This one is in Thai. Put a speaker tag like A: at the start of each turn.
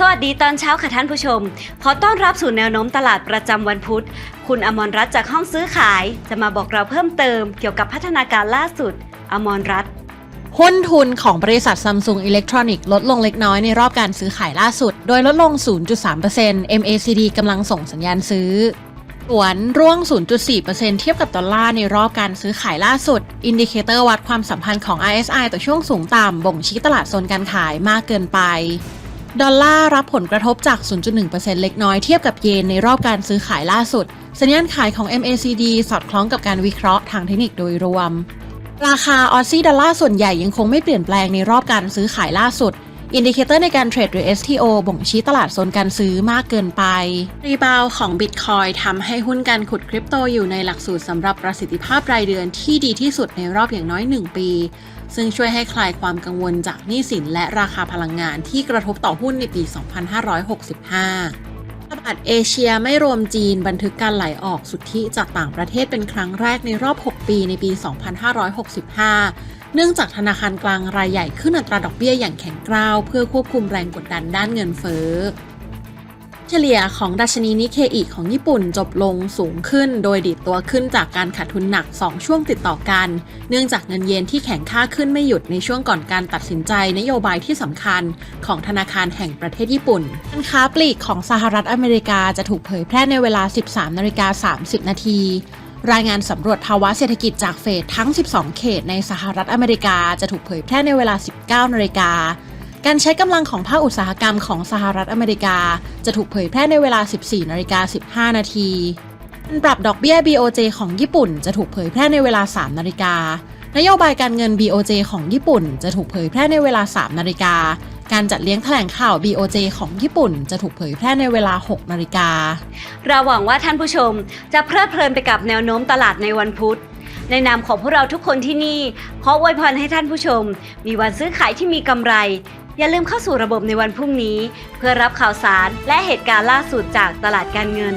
A: สวัสดีตอนเช้าค่ะท่านผู้ชม ขอต้อนรับสู่แนวโน้มตลาดประจำวันพุธ คุณอมรรัตน์จากห้องซื้อขาย จะมาบอกเราเพิ่มเติมเกี่ยวกับพัฒนาการล่าสุด อมรรัตน์
B: หุ้นทุนของบริษัท Samsung Electronics ลดลงเล็กน้อยในรอบการซื้อขายล่าสุด โดยลดลง 0.3% MACD กำลังส่งสัญญาณซื้อส่วนร่วง 0.4%เทียบกับดอลลาร์ในรอบการซื้อขายล่าสุด อินดิเคเตอร์วัดความสัมพันธ์ของ RSI ต่อช่วงสูงต่ำบ่งชี้ตลาดโซนการขายมากเกินไป ดอลลาร์รับผลกระทบจาก 0.1%เล็กน้อยเทียบกับเยนในรอบการซื้อขายล่าสุด สัญญาณขายของ MACD สอดคล้องกับการวิเคราะห์ทางเทคนิคโดยรวม ราคาออซซี่ดอลลาร์ส่วนใหญ่ยังคงไม่เปลี่ยนแปลงในรอบการซื้อขายล่าสุด อินดิเคเตอร์ในการเทรดหรือ STO บ่งชี้ตลาดโซนการซื้อมากเกินไป รีบาวของ Bitcoin ทำให้หุ้นการขุดคริปโตอยู่ในหลักสูตรสำหรับประสิทธิภาพรายเดือนที่ดีที่สุดในรอบอย่างน้อย 1 ปี ซึ่งช่วยให้คลายความกังวลจากหนี้สินและราคาพลังงานที่กระทบต่อหุ้นในปี 2565ตลาดเอเชียไม่รวมจีนบันทึกการไหลออกสุทธิจากต่างประเทศเป็นครั้งแรกในรอบ 6 ปีในปี 2565 เนื่องจากธนาคารกลางรายใหญ่ขึ้นอัตราดอกเบี้ยอย่างแข็งกร้าว เพื่อควบคุมแรงกดดันด้านเงินเฟ้อเฉลี่ยของดัชนีนิเคอิของญี่ปุ่นจบลงสูงขึ้น โดยดีดตัวขึ้นจากการขาดทุนหนัก 2 ช่วงติดต่อกัน เนื่องจากเงินเยนที่แข็งค่าขึ้นไม่หยุดในช่วงก่อนการตัดสินใจนโยบายที่สำคัญของธนาคารแห่งประเทศญี่ปุ่นการค้าปลีกของสหรัฐอเมริกาจะถูกเผยแพร่ในเวลา 13นาฬิกา30 นาที รายงานสำรวจภาวะเศรษฐกิจจากเฟดทั้ง 12 เขตในสหรัฐอเมริกาจะถูกเผยแพร่ในเวลา 19นาฬิกา การใช้กำลังของภาคอุตสาหกรรมของสหรัฐอเมริกาจะถูกเผยแพร่ในเวลา 14นาฬิกา15 นาทีการปรับดอกเบี้ย BOJ ของญี่ปุ่นจะถูกเผยแพร่ในเวลา 3 นาฬิกา นโยบายการเงิน BOJ ของญี่ปุ่น จะถูกเผยแพร่ในเวลา 3 นาฬิกา การจัดเลี้ยงแถลงข่าว BOJ ของญี่ปุ่น จะถูกเผยแพร่ในเวลา 6 นาฬิกา
A: เราหวังว่าท่านผู้ชมจะเพลิดเพลินไปกับแนวโน้มตลาดในวันพุธ ในนามของพวกเราทุกคนที่นี่ ขออวยพรให้ท่านผู้ชม มีวันซื้อขายที่มีกำไร อย่าลืมเข้าสู่ระบบในวันพรุ่งนี้ เพื่อรับข่าวสารและเหตุการณ์ล่าสุดจากตลาดการเงิน